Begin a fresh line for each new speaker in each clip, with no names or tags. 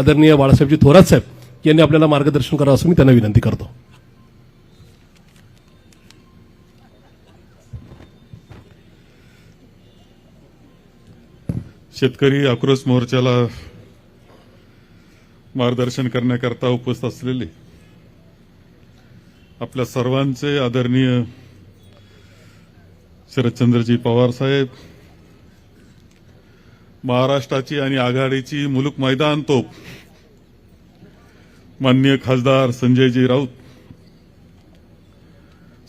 आदरणीय बाळासाहेबजी थोरात साहेब यांनी आपल्याला मार्गदर्शन करावं असं मी त्यांना विनंती करतो.
शेतकरी आक्रोश मोर्चाला मार्गदर्शन करण्याकरता उपस्थित असलेले आपल्या सर्वांचे आदरणीय शरदचंद्रजी पवार साहेब महाराष्ट्राची आणि आघाडीची मुलूक मैदान तोप माननीय खासदार संजयजी राऊत.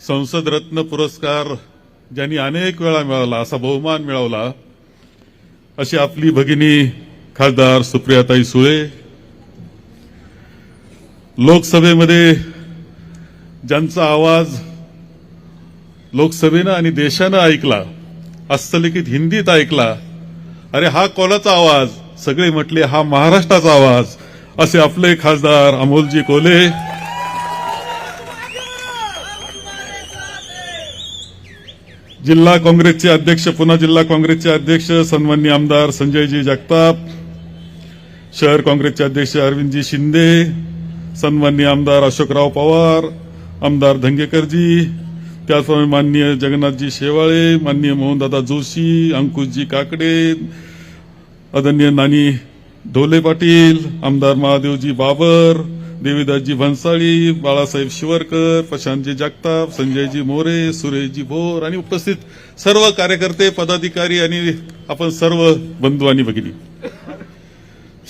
संसद रत्न पुरस्कार ज्यांनी अनेक वेळा मिळवला असा बहुमान मिळवला अशी आपली भगिनी खासदार सुप्रियाताई सुळे. लोकसभेमध्ये ज्यांचा आवाज लोकसभेनं आणि देशानं ऐकला हस्तलिखित हिंदीत ऐकला अरे हा कोणाचा आवाज. सगळे म्हटले हा महाराष्ट्राचा आवाज. असे आपले खासदार अमोलजी कोले. जिल्हा काँग्रेसचे अध्यक्ष पुन्हा जिल्हा काँग्रेसचे अध्यक्ष सन्मान्य आमदार संजयजी जगताप. शहर काँग्रेसचे अध्यक्ष अरविंदजी शिंदे. सन्मान्य आमदार अशोकराव पवार. आमदार धंगेकरजी त्याचप्रमाणे माननीय जगन्नाथजी शेवाळे माननीय मोहनदादा जोशी अंकुशजी काकडे आदरणीय नानी ढोले पाटील आमदार महादेवजी बाबर देवीदासजी भन्साळी बाळासाहेब शिवरकर प्रशांतजी जगताप संजयजी मोरे सुरेशजी भोर आणि उपस्थित सर्व कार्यकर्ते पदाधिकारी आणि आपण सर्व बंधू आणि भगिनी.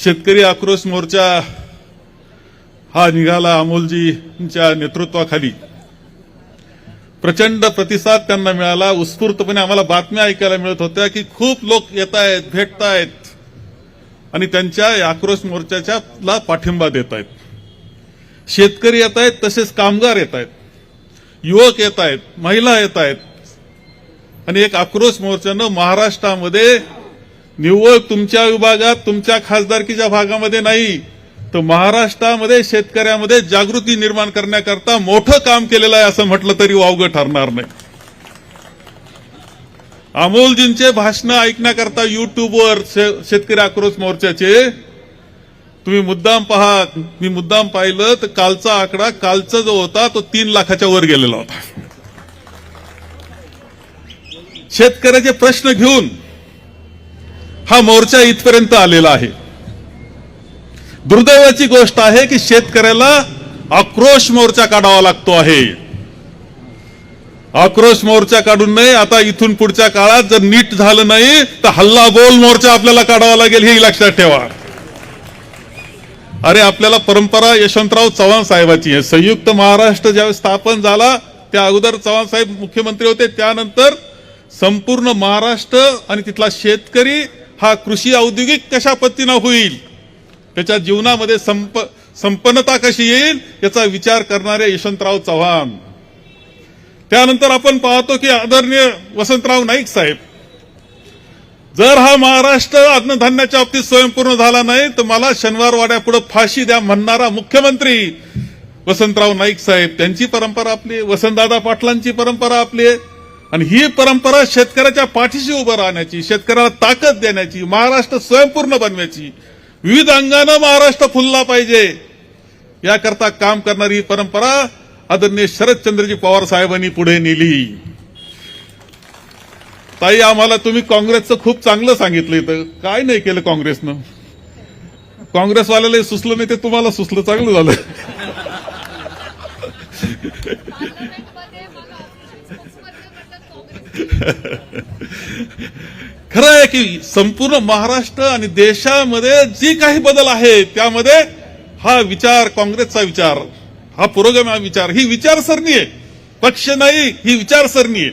शेतकरी आक्रोश मोर्चा हा निघाला अमोलजींच्या नेतृत्वाखाली. प्रचंड प्रतिसाद त्यांना मिळाला. उत्स्फूर्तपणे आम्हाला बातम्या ऐकायला मिळत होत्या की खूप लोक येत आहेत भेटत आहेत. आणि त्यांच्या आक्रोश मोर्चाच्या पाठिंबा देत आहेत. शेतकरी येत आहेत तसेच कामगार येत आहेत. युवक येत आहेत महिला येत आहेत. आणि एक आक्रोश मोर्चानं महाराष्ट्रामध्ये निव्वळ तुमच्या विभागात तुमच्या खासदारकीच्या भागामध्ये नाही तर महाराष्ट्रामध्ये शेतकऱ्यामध्ये जागृती निर्माण करण्याकरता मोठं काम केलेलं आहे असं म्हटलं तरी वावगं ठरणार नाही. अमोलजींचे भाषण ऐकण्याकरता युट्यूबवर शे- शेतकरी आक्रोश मोर्चाचे तुम्ही मुद्दाम पहा मी मुद्दाम पाहिलं तर कालचा आकडा कालचा जो होता तो तीन लाखाच्या वर गेलेला होता. शेतकऱ्याचे प्रश्न घेऊन हा मोर्चा इथपर्यंत आलेला आहे. दुर्दैवाची गोष्ट आहे की शेतकऱ्याला आक्रोश मोर्चा काढावा लागतो आहे. आक्रोश मोर्चा काढून नाही आता इथून पुढच्या काळात जर नीट झालं नाही तर हल्ला बोल मोर्चा आपल्याला काढावा लागेल हे लक्षात ठेवा. अरे आपल्याला परंपरा यशवंतराव चव्हाण साहेबाची आहे. संयुक्त महाराष्ट्र ज्यावेळेस स्थापन झाला त्या अगोदर चव्हाण साहेब मुख्यमंत्री होते. त्यानंतर संपूर्ण महाराष्ट्र आणि तिथला शेतकरी हा कृषी औद्योगिक कशा पद्धतीनं होईल? त्याच्या जीवनामध्ये संप संपन्नता कशी येईल याचा विचार करणारे यशवंतराव चव्हाण त्यानंतर आपण पाहतो की आदरणीय वसंतराव नाईक साहेब जर हा महाराष्ट्र अन्नधान्याच्या बाबतीत स्वयंपूर्ण झाला नाही तर मला शनिवारवाड्यापुढे फाशी द्या म्हणणारा मुख्यमंत्री वसंतराव नाईक साहेब त्यांची परंपरा आपली आहे. वसंतदादा पाटलांची परंपरा आपली आहे. आणि ही परंपरा शेतकऱ्याच्या पाठीशी उभं राहण्याची शेतकऱ्याला ताकद देण्याची महाराष्ट्र स्वयंपूर्ण बनवायची विविध अंगानं महाराष्ट्र फुलला पाहिजे. याकरता काम करणारी ही परंपरा आदरणीय शरदचंद्रजी पवार साहेबांनी पुढे नेली. ताई आम्हाला तुम्ही काँग्रेसचं खूप चांगलं सांगितलं इथं. काय नाही केलं काँग्रेसनं? काँग्रेसवाल्याला सुचलं नाही ते तुम्हाला सुचलं. चांगलं झालं. खरं आहे की संपूर्ण महाराष्ट्र आणि देशामध्ये जी काही बदल आहे त्यामध्ये हा विचार काँग्रेसचा विचार हा पुरोगामी विचार ही विचारसरणी आहे. पक्ष नाही ही विचारसरणी आहे.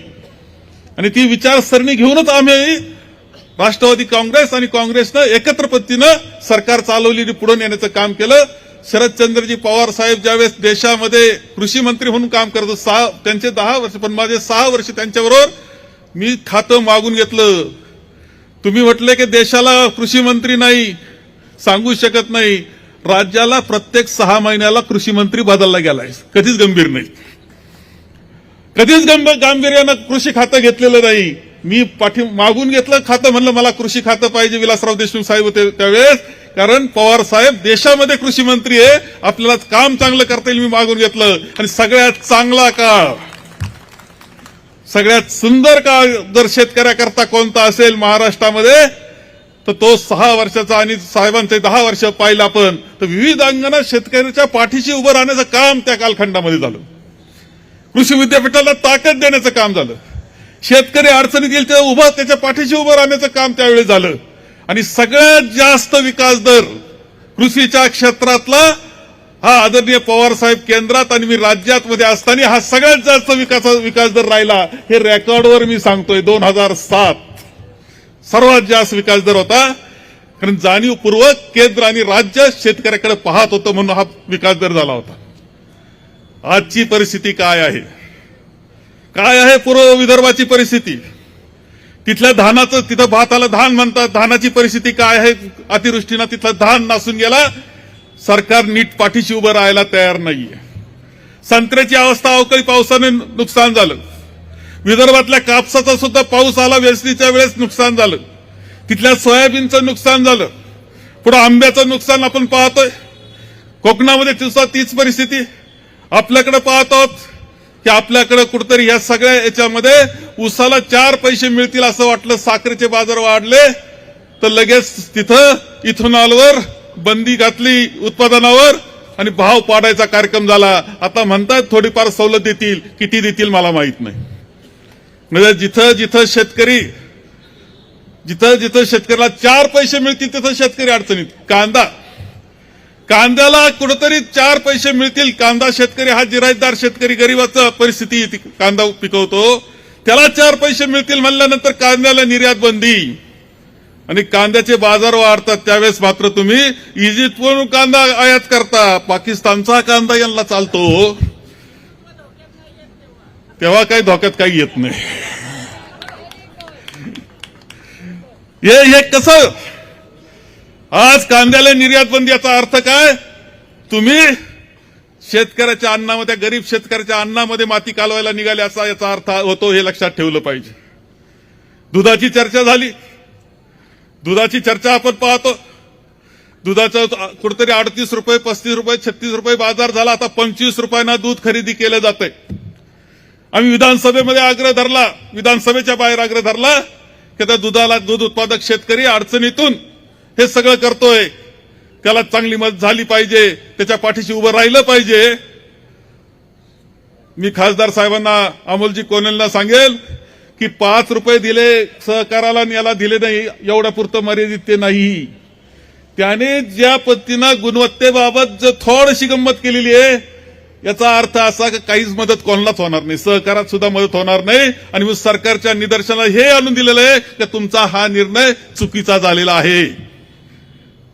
आणि ती विचारसरणी घेऊनच आम्ही राष्ट्रवादी काँग्रेस आणि काँग्रेसनं एकत्र पद्धतीनं सरकार चालवलेली पुढे नेण्याचं काम केलं. शरदचंद्रजी पवार साहेब ज्यावेळेस देशामध्ये कृषी मंत्री म्हणून काम करतो सहा त्यांचे दहा वर्ष पण माझे सहा वर्ष त्यांच्याबरोबर मी खातं मागून घेतलं. तुम्ही म्हटले की देशाला कृषी मंत्री नाही सांगू शकत नाही. राज्याला प्रत्येक सहा महिन्याला कृषी मंत्री बदलला गेलाय. कधीच गंभीर नाही. कधीच गंभीर गांभीर्यानं कृषी खातं घेतलेलं नाही. मी पाठी मागून घेतलं खातं म्हणलं मला कृषी खातं पाहिजे विलासराव देशमुख साहेब होते त्यावेळेस. कारण पवार साहेब देशामध्ये कृषी मंत्री आहे. आपल्याला काम चांगलं करता येईल मी मागून घेतलं. आणि सगळ्यात चांगला काळ. सगळ्यात सुंदर काळ जर शेतकऱ्याकरता कोणता असेल महाराष्ट्रामध्ये तर तो सहा वर्षाचा आणि साहेबांचे दहा वर्ष पाहिलं आपण तर विविध अंगाने शेतकऱ्याच्या पाठीशी उभं राहण्याचं काम त्या कालखंडामध्ये झालं. कृषी विद्यापीठाला ताकद देण्याचं काम झालं. शेतकरी अडचणीत येईल तेव्हा उभं त्याच्या पाठीशी उभं राहण्याचं काम त्यावेळी झालं. आणि सगळ्यात जास्त विकास दर कृषीच्या क्षेत्रातला हा आदरणीय पवार साहेब केंद्रात आणि मी राज्यात मध्ये असताना हा सगळ्यात जास्त विकास विकास दर राहिला हे रेकॉर्डवर मी सांगतोय. दोन हजार सात सर्वात जास्त विकास दर होता. कारण जाणीवपूर्वक केंद्र आणि राज्य शेतकऱ्याकडे पाहत होतं म्हणून हा विकास दर झाला होता. आजची परिस्थिती काय आहे? काय आहे पूर्व विदर्भाची परिस्थिती? तिथल्या धानाचं तिथं भाताला धान म्हणतात. धानाची परिस्थिती काय आहे? अतिवृष्टीनं तिथला धान नासून गेला. सरकार नीट पाठीशी उभं राहायला तयार नाहीये. संत्र्याची अवस्था अवकाळी पावसाने नुकसान झालं. विदर्भातल्या कापसाचा सुद्धा पाऊस आला वेचणीच्या वेळेस नुकसान झालं. तिथल्या सोयाबीनचं नुकसान झालं. पुढे आंब्याचं नुकसान आपण पाहतोय. कोकणामध्ये तिचा तीच परिस्थिती. आपल्याकडे पाहत आहोत की आपल्याकडे कुठतरी या सगळ्या याच्यामध्ये उसाला चार पैसे मिळतील असं वाटलं. साखरेचे बाजार वाढले तर लगेच तिथं इथून आलवर बंदी घातली उत्पादनावर आणि भाव पाडायचा कार्यक्रम झाला. आता म्हणतात थोडीफार सवलत देतील किती देतील मला माहीत नाही. म्हणजे जिथं जिथं शेतकरी जिथं जिथं शेतकऱ्याला चार पैसे मिळतील तिथं शेतकरी अडचणीत. कांदा. कांद्याला कुठंतरी चार पैसे मिळतील. कांदा शेतकरी हा जिरायतदार शेतकरी गरीबाचा परिस्थिती कांदा पिकवतो. त्याला चार पैसे मिळतील म्हणल्यानंतर कांद्याला निर्यात बंदी. आणि कांद्याचे बाजार वाढतात त्यावेळेस मात्र तुम्ही इजिप्तवरून कांदा आयात करता. पाकिस्तानचा कांदा यांना चालतो. तेव्हा काही धोक्यात काही येत नाही. हे हे कसं? आज कांद्याला निर्यात बंदी याचा अर्थ काय? तुम्ही शेतकऱ्याच्या अन्नामध्ये गरीब शेतकऱ्याच्या अन्नामध्ये माती कालवायला निघाले असा याचा अर्थ होतो हे लक्षात ठेवलं पाहिजे. दुधाची चर्चा झाली. दुधाची चर्चा आपण पाहतो. दुधाचं कुठेतरी अडतीस रुपये पस्तीस रुपये छत्तीस रुपये बाजार झाला आता पंचवीस रुपयांना दूध खरेदी केलं जातंय. आम्ही विधानसभेमध्ये आग्रह धरला विधानसभेच्या बाहेर आग्रह धरला की त्या दुधाला दूध उत्पादक शेतकरी अडचणीतून हे सगळं करतोय. त्याला चांगली मदत झाली पाहिजे त्याच्या पाठीशी उभं राहिलं पाहिजे. मी खासदार साहेबांना अमोलजी कोनेलना सांगेल की पाच रुपये दिले सहकाराला आणि याला दिले नाही एवढ्या पुरतं मर्यादित ते नाही. त्याने ज्या पद्धतीनं गुणवत्तेबाबत जो थोडीशी गंमत केलेली आहे याचा अर्थ असा की काहीच मदत कोणालाच होणार नाही. सहकारात सुद्धा मदत होणार नाही. आणि मग सरकारच्या निदर्शनाला हे आणून दिलेलं आहे की तुमचा हा निर्णय चुकीचा झालेला आहे.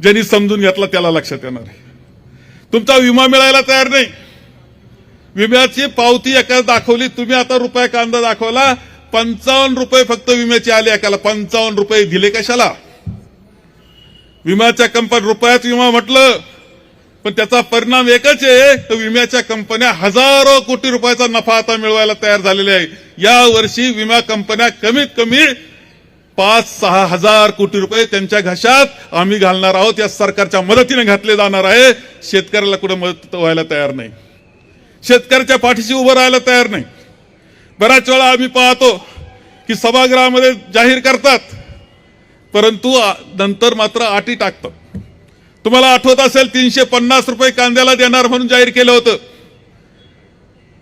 ज्यांनी समजून घेतला त्याला लक्षात येणार आहे. तुमचा विमा मिळायला तयार नाही. विम्याची पावती एका दाखवली. तुम्ही आता रुपया कांदा दाखवला. पंचावन्न रुपये फक्त विम्याचे आले एकाला. पंचावन्न रुपये दिले कशाला? विम्याच्या कंपनी रुपयात विमा म्हटलं पण त्याचा परिणाम एकच आहे तर विम्याच्या कंपन्या हजारो कोटी रुपयाचा नफा आता मिळवायला तयार झालेल्या आहे. या वर्षी विमा कंपन्या कमीत कमी पाच सहा हजार कोटी रुपये त्यांच्या घशात आम्ही घालणार आहोत. या सरकारच्या मदतीने घातले जाणार आहे. शेतकऱ्याला कुठे मदत व्हायला तयार नाही. शेतकऱ्याच्या पाठीशी उभं राहायला तयार नाही. बऱ्याच वेळा आम्ही पाहतो की सभागृहामध्ये जाहीर करतात परंतु नंतर मात्र अटी टाकतात. तुम्हाला आठवत असेल तीनशे पन्नास रुपये कांद्याला देणार म्हणून जाहीर केलं होतं.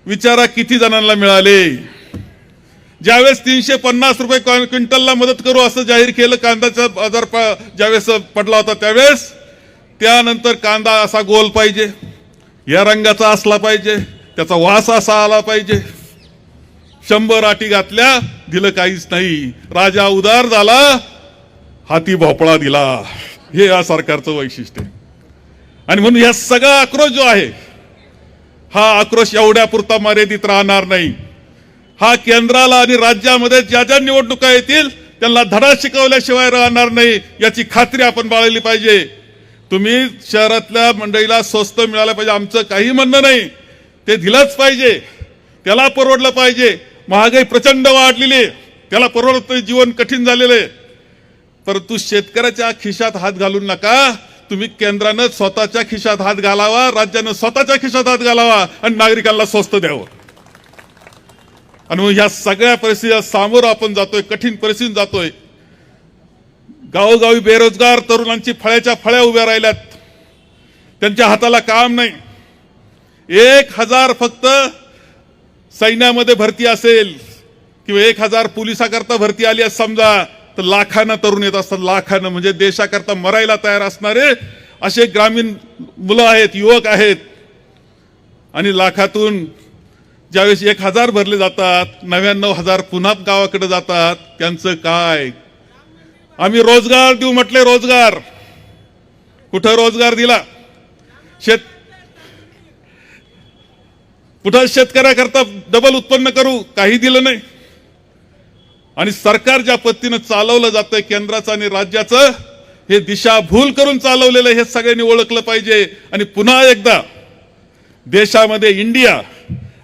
विचारा किती जणांना मिळाले. ज्यावेळेस तीनशे पन्नास रुपये क्विंटलला मदत करू असं जाहीर केलं कांद्याचा बाजार प- ज्यावेळेस पडला होता त्यावेळेस त्यानंतर कांदा असा गोल पाहिजे या रंगाचा असला पाहिजे त्याचा वास असा आला पाहिजे. शंभर अटी घातल्या दिलं काहीच नाही. राजा उदार झाला हाती भोपळा दिला. हे या सरकारचं वैशिष्ट्य आहे. आणि म्हणून या सगळा आक्रोश जो आहे हा आक्रोश एवढ्या पुरता मर्यादित राहणार नाही. हा केंद्राला आणि राज्यामध्ये ज्या ज्या निवडणुका येतील त्यांना धडा शिकवल्याशिवाय राहणार नाही याची खात्री आपण बाळगली पाहिजे. तुम्ही शहरातल्या मंडळीला स्वस्त मिळालं पाहिजे आमचं काही म्हणणं नाही. ते दिलंच पाहिजे. त्याला परवडलं पाहिजे. महागाई प्रचंड वाढलेली आहे. त्याला परवडत जीवन कठीण झालेलं आहे. परंतु शेतकऱ्याच्या खिशात हात घालून नका. तुम्ही केंद्रानं स्वतःच्या खिशात हात घालावा राज्यानं स्वतःच्या खिशात हात घालावा आणि नागरिकांना स्वस्त द्यावं. आणि मग ह्या सगळ्या परिस्थितीला सामोरं आपण जातोय कठीण परिस्थितीत जातोय. गावोगावी बेरोजगार तरुणांची फळ्याच्या फळ्या उभ्या राहिल्यात. त्यांच्या हाताला काम नाही. एक हजार फक्त सैन्यामध्ये भरती असेल किंवा एक हजार पोलिसाकरता भरती आली असं समजा तर लाखानं तरुण येत असतात लाखानं. म्हणजे देशाकरता मरायला तयार असणारे असे ग्रामीण मुलं आहेत युवक आहेत. आणि लाखातून ज्यावेळेस एक हजार भरले जातात नव्याण्णव हजार पुन्हा गावाकडे जातात त्यांचं काय? आम्ही रोजगार देऊ म्हटले रोजगार. कुठं रोजगार दिला? शेत कुठं शेतकऱ्याकरता डबल उत्पन्न करू काही दिलं नाही. आणि सरकार ज्या पद्धतीनं चालवलं जातंय केंद्राचं आणि राज्याचं हे दिशाभूल करून चालवलेलं हे सगळ्यांनी ओळखलं पाहिजे. आणि पुन्हा एकदा देशामध्ये इंडिया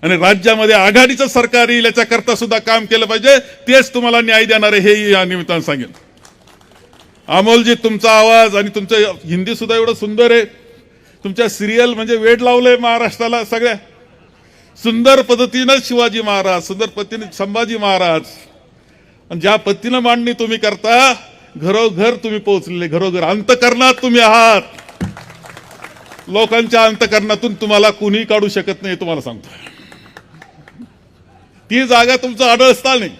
आणि राज्यामध्ये आघाडीचं सरकार येईल याच्याकरता सुद्धा काम केलं पाहिजे. तेच तुम्हाला न्याय देणार आहे हे या निमित्तानं सांगेन. अमोलजी तुमचा आवाज आणि तुमचं हिंदी सुद्धा एवढं सुंदर आहे. तुमच्या सिरियल म्हणजे वेड लावलंय महाराष्ट्राला सगळ्या. सुंदर पद्धतीनं शिवाजी महाराज सुंदर पद्धतीने संभाजी महाराज. आणि ज्या पद्धतीनं मांडणी तुम्ही करता घरोघर तुम्ही पोहोचलेले घरोघर अंतकरणात तुम्ही आहात. लोकांच्या अंतकरणातून तुम्हाला कुणी काढू शकत नाही तुम्हाला सांगतो ती जागा तुमचं आढळस्थान नाही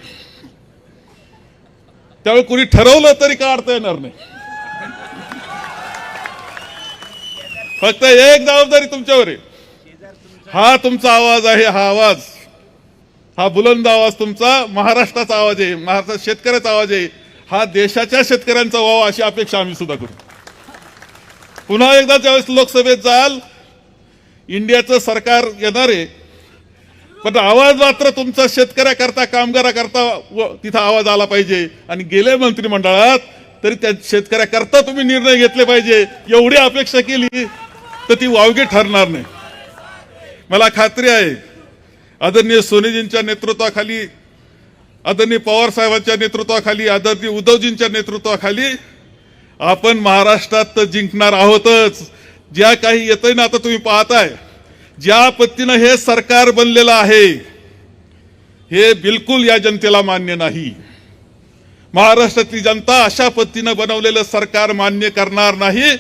त्यावेळी कुणी ठरवलं तरी काढता येणार नाही. फक्त एक जबाबदारी तुमच्यावर आहे. हा तुमचा आवाज आहे हा आवाज. हा बुलंद आवाज तुमचा महाराष्ट्राचा आवाज आहे महाराष्ट्रात शेतकऱ्याचा आवाज आहे. हा देशाच्या शेतकऱ्यांचा व्हावा अशी अपेक्षा आम्ही सुद्धा करू. पुन्हा एकदा ज्यावेळेस लोकसभेत जाल इंडियाचं सरकार येणार आहे पण आवाज मात्र तुमचा शेतकऱ्याकरता कामगाराकरता व तिथं आवाज आला पाहिजे. आणि गेले मंत्रिमंडळात तरी त्या शेतकऱ्याकरता तुम्ही निर्णय घेतले पाहिजे. एवढी अपेक्षा केली तर ती वावगी ठरणार नाही. मला खात्री आहे. आदरणीय सोनेजींच्या नेतृत्वाखाली आदरणीय पवार साहेबांच्या नेतृत्वाखाली आदरणीय उद्धवजींच्या नेतृत्वाखाली आपण महाराष्ट्रात तर जिंकणार आहोतच. ज्या काही येतंय ना आता तुम्ही पाहताय. ज्या पद्धतीनं हे सरकार बनलेलं आहे हे बिलकुल या जनतेला मान्य नाही. महाराष्ट्रातली जनता अशा पद्धतीनं बनवलेलं सरकार मान्य करणार नाही.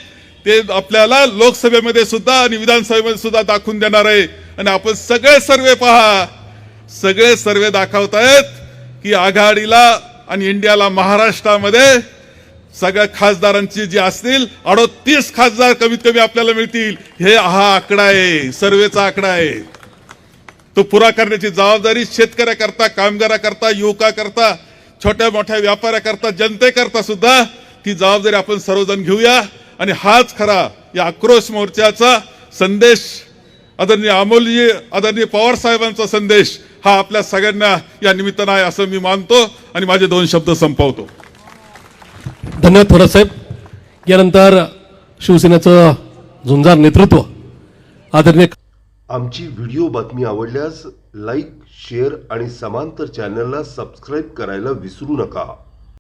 ते आपल्याला लोकसभेमध्ये सुद्धा आणि विधानसभेमध्ये सुद्धा दाखवून देणार आहे. आणि आपण सगळे सर्वे पहा. सगळे सर्वे दाखवतायत की आघाडीला आणि इंडियाला महाराष्ट्रामध्ये सगळ्या खासदारांची जी असतील अडोतीस खासदार कमीत कमी आपल्याला मिळतील. हे हा आकडा आहे. सर्वेचा आकडा आहे. तो पुरा करण्याची जबाबदारी शेतकऱ्याकरता कामगाराकरता युवकाकरता छोट्या मोठ्या व्यापाऱ्याकरता जनतेकरता सुद्धा ती जबाबदारी आपण सर्वजण घेऊया. आणि हाच खरा या आक्रोश मोर्चाचा संदेश. आदरणीय अमोलजी आदरणीय पवार साहेबांचा संदेश हा आपल्या सगळ्यांना या निमित्तानं आहे असं मी मानतो आणि माझे दोन शब्द संपवतो.
धन्यवाद थोरात साहेब. यानंतर शिवसेनेचं झुंजार नेतृत्व. आदरणीय
आमची व्हिडिओ बातमी आवडल्यास लाईक शेअर आणि समांतर चॅनलला सबस्क्राईब करायला विसरू नका.